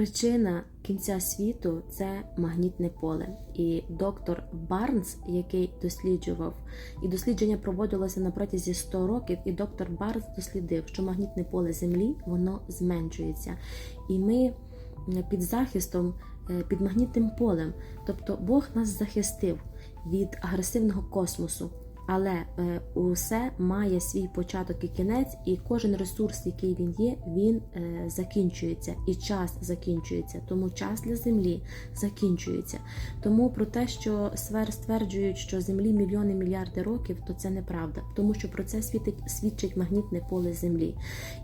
Причина кінця світу це магнітне поле. І доктор Барнс, який досліджував, і дослідження проводилося на протязі 100 років, і доктор Барнс дослідив, що магнітне поле Землі воно зменшується. І ми під захистом, е, під магнітним полем, тобто Бог нас захистив від агресивного космосу. Але е, усе має свій початок і кінець, і кожен ресурс, який він є, він е, закінчується, і час закінчується. Тому час для землі закінчується. Тому про те, що свер стверджують, що землі мільйони мільярди років, то це неправда, тому що про це світить свідчить магнітне поле землі.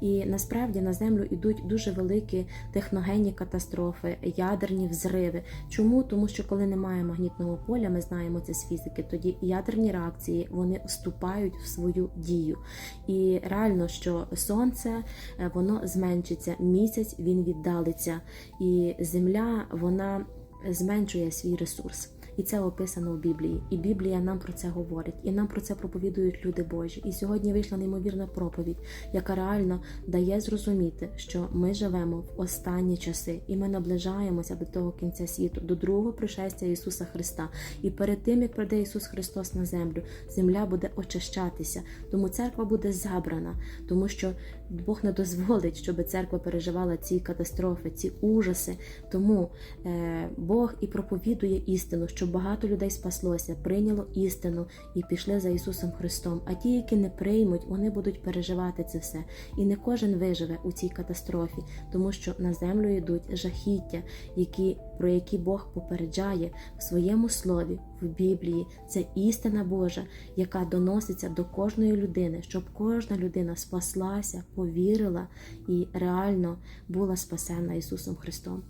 І насправді на землю йдуть дуже великі техногенні катастрофи, ядерні взриви. Чому? Тому що коли немає магнітного поля, ми знаємо це з фізики, тоді ядерні реакції вони вступають в свою дію. І реально, що сонце е, воно зменшиться, місяць він віддалиться, і земля вона зменшує свій ресурс. І це описано в Біблії. І Біблія нам про це говорить, і нам про це проповідують люди Божі. І сьогодні вийшла неймовірна проповідь, яка реально дає зрозуміти, що ми живемо в останні часи, і ми наближаємося до того кінця світу, до другого пришестя Ісуса Христа. І перед тим, як прийде Ісус Христос на землю, земля буде очищатися. Тому церква буде забрана, тому що Бог не дозволить, щоб церква переживала ці катастрофи, ці ужаси. Тому е, Бог і проповідує істину, щоб багато людей спаслося, прийняло істину і пішли за Ісусом Христом. А ті, які не приймуть, вони будуть переживати це все. І не кожен виживе у цій катастрофі, тому що на землю йдуть жахіття, які, про які Бог попереджає в своєму слові, в Біблії. Це істина Божа, яка доноситься до кожної людини, щоб кожна людина спаслася, повірила і реально була спасена Ісусом Христом.